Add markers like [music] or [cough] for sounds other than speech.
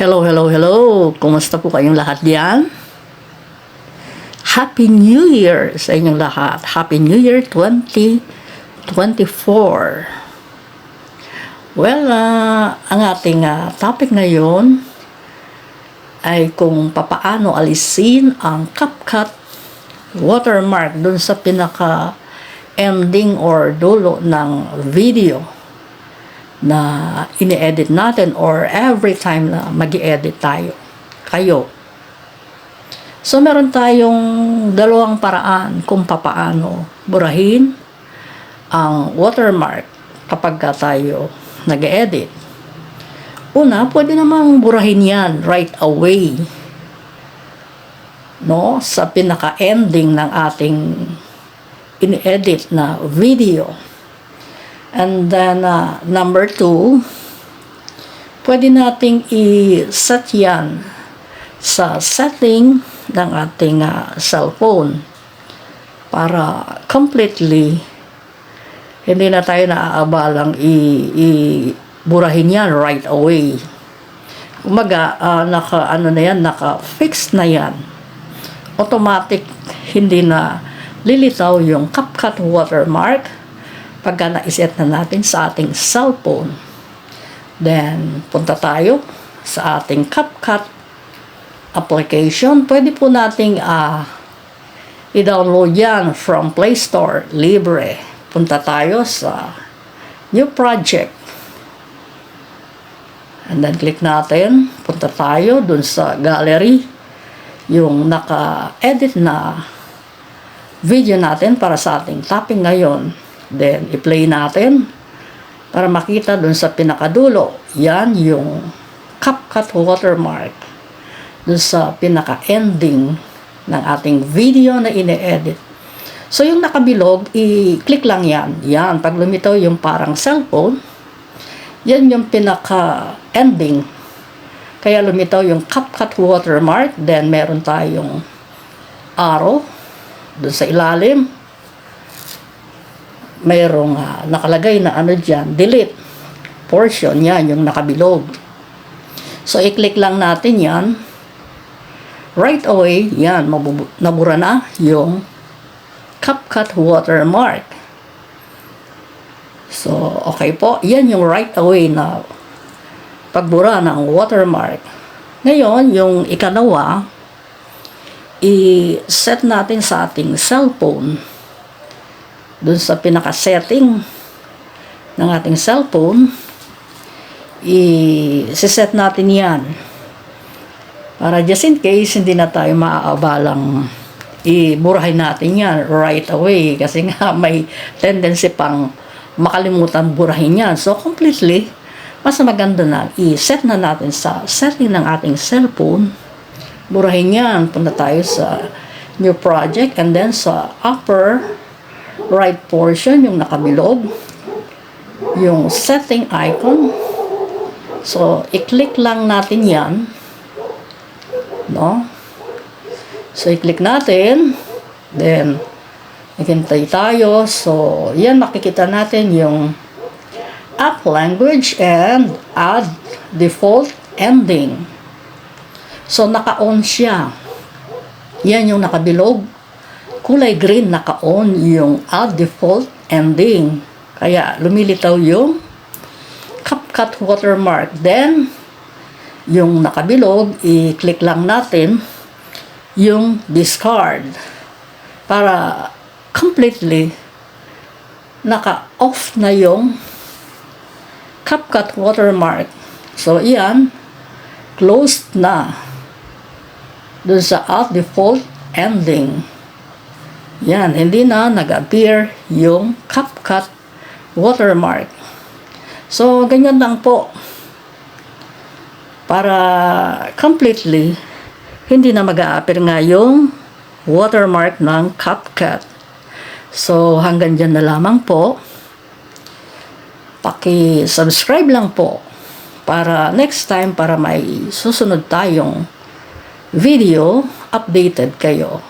Hello, hello, hello. Kumusta po kayong lahat diyan? Happy New Year sa inyong lahat. Happy New Year 2024. Well, ah, ang ating ah, topic ngayon ay kung papaano alisin ang CapCut watermark dun sa pinaka ending or dulo ng video na ini-edit natin or every time na mag edit tayo, kayo. So, meron tayong dalawang paraan kung papaano burahin ang watermark kapag ka tayo nag-edit. Una, pwede namang burahin yan right away. No? Sa pinaka-ending ng ating ini-edit na video. And then, uh, number two, pwede nating i-set yan sa setting ng ating uh, cellphone para completely hindi na tayo naaabalang i- i-burahin yan right away. Umaga, uh, naka, ano na yan, naka-fix na yan. Automatic, hindi na lilitaw yung CapCut watermark pagka na-set na natin sa ating cellphone. Then, punta tayo sa ating CapCut application. Pwede po nating ah, i-download yan from Play Store, libre. Punta tayo sa New Project. And then, click natin. Punta tayo dun sa gallery. Yung naka-edit na video natin para sa ating topic ngayon. Then, i-play natin para makita dun sa pinakadulo. Yan yung CapCut watermark dun sa pinaka-ending ng ating video na ine-edit. So, yung nakabilog, i-click lang yan. Yan, pag lumitaw yung parang cellphone, yan yung pinaka-ending. Kaya lumitaw yung CapCut watermark, then meron tayong arrow dun sa ilalim, mayroong ah, nakalagay na ano dyan, delete portion, yan, yung nakabilog. So, i-click lang natin yan. Right away, yan, nabura na yung CapCut watermark. So, okay po. Yan yung right away na pagbura ng watermark. Ngayon, yung ikalawa, i-set natin sa ating cellphone dun sa pinaka-setting ng ating cellphone, i-set natin yan. Para just in case, hindi na tayo maaabalang iburahin natin yan right away [laughs] kasi nga may tendency pang makalimutan burahin yan. So, completely, mas maganda na i-set na natin sa setting ng ating cellphone. Burahin yan. Punta tayo sa new project and then sa upper right portion, yung nakabilog, yung setting icon. So, i-click lang natin yan. No? So, i-click natin. Then, naghintay tayo. So, yan makikita natin yung app language and add default ending. So, naka-on siya. Yan yung nakabilog kulay green naka-on yung add default ending. Kaya lumilitaw yung CapCut watermark. Then, yung nakabilog, i-click lang natin yung discard para completely naka-off na yung CapCut watermark. So, iyan, closed na dun sa add default ending. Yan, hindi na nag-appear yung CapCut watermark. So, ganyan lang po. Para completely, hindi na mag-a-appear nga yung watermark ng CapCut. So, hanggang dyan na lamang po. Paki-subscribe lang po para next time para may susunod tayong video, updated kayo.